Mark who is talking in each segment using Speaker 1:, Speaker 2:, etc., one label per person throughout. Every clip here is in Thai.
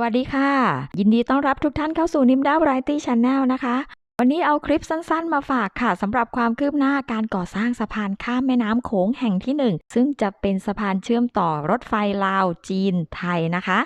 Speaker 1: วัสดีค่ะ ยินดีต้อนรับทุกท่านเข้าสู่นิมดาวไรตี้ช n แนลนะคะ วันนี้เอาคลิปสั้นๆ มาฝากค่ะสำหรับความคืบหน้าการก่อสร้างสะพานข้ามแม่น้ำโขงแห่งที่ 1 ซึ่งจะเป็นสะพานเชื่อมต่อรถไฟลาวจีนไทยนะคะ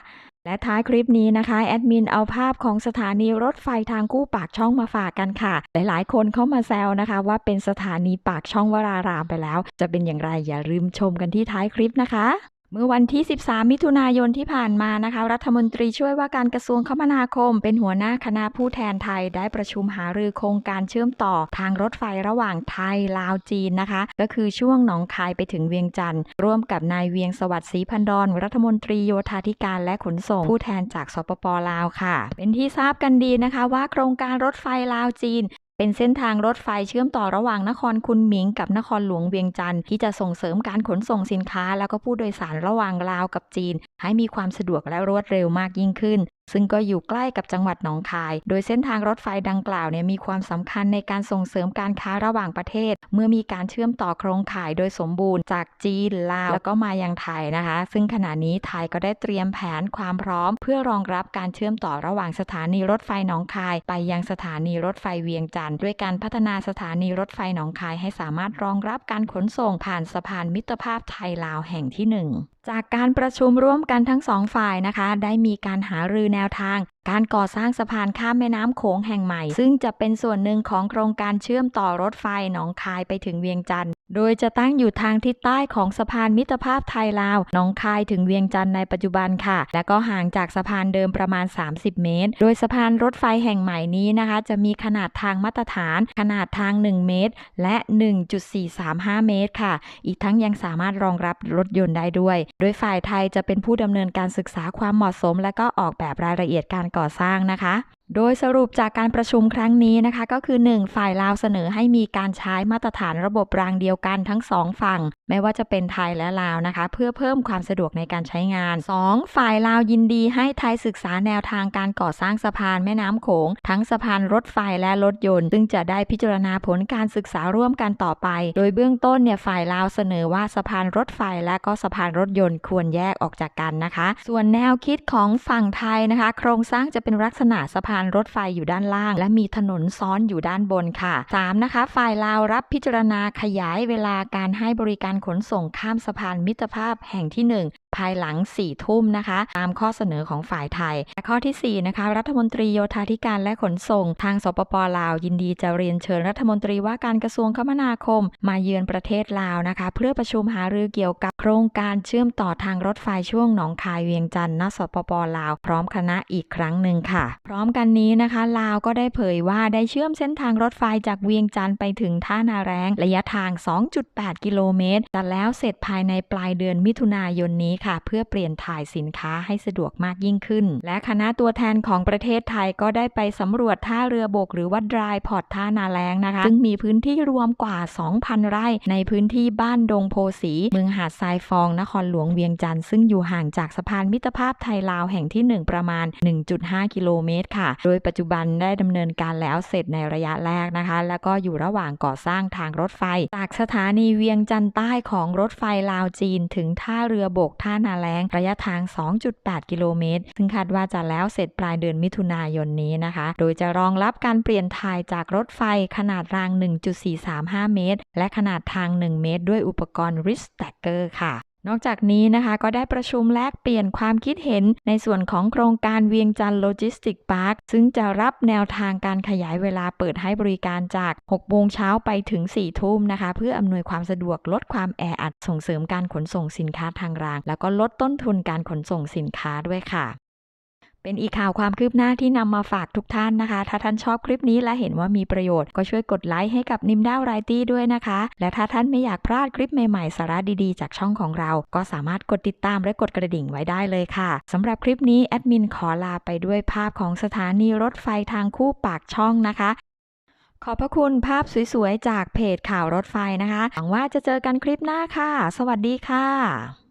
Speaker 1: และท้ายคลิปนี้นะคะ แอดมินเอาภาพของสถานีรถไฟทางคู่ปากช่องมาฝากกันค่ะ หลายๆ คนเข้ามาแซวนะคะ ว่าเป็นสถานีปากช่องวรารามไปแล้ว จะเป็นอย่างไรอย่าลืมชมกันที่ท้ายคลิปนะคะ เมื่อวันที่ 13 มิถุนายนที่ผ่านมานะคะ รัฐมนตรีช่วยว่าการกระทรวงคมนาคม เป็นหัวหน้าคณะผู้แทนไทยได้ประชุมหารือโครงการเชื่อมต่อทางรถไฟระหว่างไทยลาวจีนนะคะ ก็คือช่วงหนองคายไปถึงเวียงจันทร์ร่วมกับนายเวียงสวัสดิ์ศรีพันดอนรัฐมนตรีโยธาธิการและขนส่ง ผู้แทนจากสปปลาวค่ะ เป็นที่ทราบกันดีนะคะว่าโครงการรถไฟลาวจีน เป็นเส้นทางรถไฟเชื่อมต่อระหว่างนครคุนหมิงกับนครหลวงเวียงจันทร์ที่จะส่งเสริมการขนส่งสินค้า แล้วก็ผู้โดยสารระหว่างลาวกับจีน ให้มีความสะดวกและรวดเร็วมากยิ่งขึ้น ซึ่งก็อยู่ใกล้กับจังหวัดหนองคาย โดยเส้นทางรถไฟดังกล่าวเนี่ยมีความสำคัญในการส่งเสริมการค้าระหว่างประเทศ เมื่อมีการเชื่อมต่อโครงข่ายโดยสมบูรณ์จากจีนลาวแล้วก็มายังไทยนะคะ ซึ่งขณะนี้ไทยก็ได้เตรียมแผนความพร้อม เพื่อรองรับการเชื่อมต่อระหว่างสถานีรถไฟหนองคาย ไปยังสถานีรถไฟเวียงจันทร์ด้วยการพัฒนาสถานีรถไฟหนองคายให้สามารถรองรับการขนส่งผ่านสะพานมิตรภาพไทยลาวแห่งที่หนึ่งจากการประชุมร่วมกันทั้งสองฝ่ายนะคะ ได้มีการหารือแนวทาง การก่อสร้างสะพานข้ามแม่น้ำโขงแห่งใหม่ ซึ่งจะเป็นส่วนหนึ่งของโครงการเชื่อมต่อรถไฟหนองคายไปถึงเวียงจันทร์ โดยจะตั้งอยู่ทางทิศใต้ของสะพานมิตรภาพไทยลาวหนองคายถึงเวียงจันทร์ในปัจจุบันค่ะ และก็ห่างจากสะพานเดิมประมาณ 30 เมตร โดยสะพานรถไฟแห่งใหม่นี้นะคะ จะมีขนาดทางมาตรฐาน ขนาดทาง 1 เมตร และ 1.435 เมตรค่ะ อีกทั้งยังสามารถรองรับรถยนต์ได้ด้วย โดยฝ่ายไทยจะเป็นผู้ดำเนินการศึกษาความเหมาะสม และก็ออกแบบรายละเอียดการก่อสร้างนะคะ โดยสรุปจากการประชุมครั้งนี้นะคะ ก็คือ 1. ฝ่ายลาวเสนอให้มีการใช้มาตรฐานระบบรางเดียวกันทั้ง 2 ฝั่ง ไม่ว่าจะเป็นไทยและลาวนะคะ เพื่อเพิ่มความสะดวกในการใช้งาน 2. ฝ่ายลาวยินดีให้ไทยศึกษาแนวทางการก่อสร้างสะพานแม่น้ำโขง ทั้งสะพานรถไฟและรถยนต์ ซึ่งจะได้พิจารณาผลการศึกษาร่วมกันต่อไป โดยเบื้องต้นเนี่ยฝ่ายลาวเสนอว่าสะพานรถไฟและก็สะพานรถยนต์ควรแยกออกจากกันนะคะ ส่วนแนวคิดของฝั่งไทยนะคะ โครงสร้างจะเป็นลักษณะสะพานรถไฟอยู่ด้านล่าง และมีถนนซ้อนอยู่ด้านบนค่ะ 3. นะคะ ฝ่ายลาวรับพิจารณาขยายเวลาการให้บริการขนส่งข้ามสะพานมิตรภาพแห่งที่1ภายหลัง 4 ทุ่มนะคะ ตามข้อเสนอของฝ่ายไทย ข้อทีสี่ 4 นะคะ รัฐมนตรีโยธาธิการและขนส่ง ทางสปปลาว ยินดีจะเรียนเชิญรัฐมนตรีว่าการกระทรวงคมนาคม มาเยือนประเทศลาวนะคะ เพื่อประชุมหารือเกี่ยวกับโครงการเชื่อมต่อทางรถไฟช่วงหนองคายเวียงจันทร์ณสปปลาว พร้อมคณะอีกครั้งหนึ่งค่ะ พร้อมกันนี้นะคะลาวก็ได้เผยว่าได้เชื่อมเส้นทางรถไฟจากเวียงจันทร์ไปถึงท่านาแรงระยะทาง 2.8 กิโลเมตรจะแล้วเสร็จภายในปลายเดือนมิถุนายนนี้ค่ะ เพื่อเปลี่ยนถ่ายสินค้าให้สะดวกมากยิ่งขึ้น และคณะตัวแทนของประเทศไทยก็ได้ไปสำรวจท่าเรือบกหรือว่าดรายพอร์ตท่านาแรงนะคะ ซึ่งมีพื้นที่รวมกว่า 2,000 ไร่ ในพื้นที่บ้านดงโพสีเมืองหาดทรายฟอง นครหลวงเวียงจันทร์ซึ่งอยู่ห่างจากสะพานมิตรภาพไทยลาวแห่งที่ 1 ประมาณ 1.5 กิโลเมตรค่ะ โดยปัจจุบันได้ดำเนินการแล้วเสร็จในระยะแรกนะคะ แล้วก็อยู่ระหว่างก่อสร้างทางรถไฟ จากสถานีเวียงจันทร์ใต้ของรถไฟลาวจีน ถึงท่าเรือบกท่าท่านาแรงระยะทาง 2.8 กิโลเมตร ซึ่งคาดว่าจะแล้วเสร็จปลายเดือนมิถุนายนนี้นะคะ โดยจะรองรับการเปลี่ยนถ่ายจากรถไฟขนาดราง 1.435 เมตร และขนาดทาง 1 เมตร ด้วยอุปกรณ์ r i s t a c k e r ค่ะ นอกจากนี้นะคะก็ได้ประชุมแลกเปลี่ยนความคิดเห็นในส่วนของโครงการเวียงจันทร์โลจิสติกพาร์คซึ่งจะรับแนวทางการขยายเวลาเปิดให้บริการจาก 6 โมงเช้าไปถึง 4 ทุ่มนะคะ เพื่ออำนวยความสะดวกลดความแออัดส่งเสริมการขนส่งสินค้าทางราง แล้วก็ลดต้นทุนการขนส่งสินค้าด้วยค่ะ เป็นอีกข่าวความคืบหน้าที่นำมาฝากทุกท่านนะคะ ถ้าท่านชอบคลิปนี้และเห็นว่ามีประโยชน์ก็ช่วยกดไลค์ให้กับนิมด้าวไรตี้ด้วยนะคะ และถ้าท่านไม่อยากพลาดคลิปใหม่ๆ สาระดีๆ จากช่องของเรา ก็สามารถกดติดตามและกดกระดิ่งไว้ได้เลยค่ะสำหรับคลิปนี้แอดมินขอลาไปด้วยภาพของสถานีรถไฟทางคู่ปากช่องนะคะ ขอบพระคุณภาพสวยๆ จากเพจข่าวรถไฟนะคะ หวังว่าจะเจอกันคลิปหน้าค่ะ สวัสดีค่ะ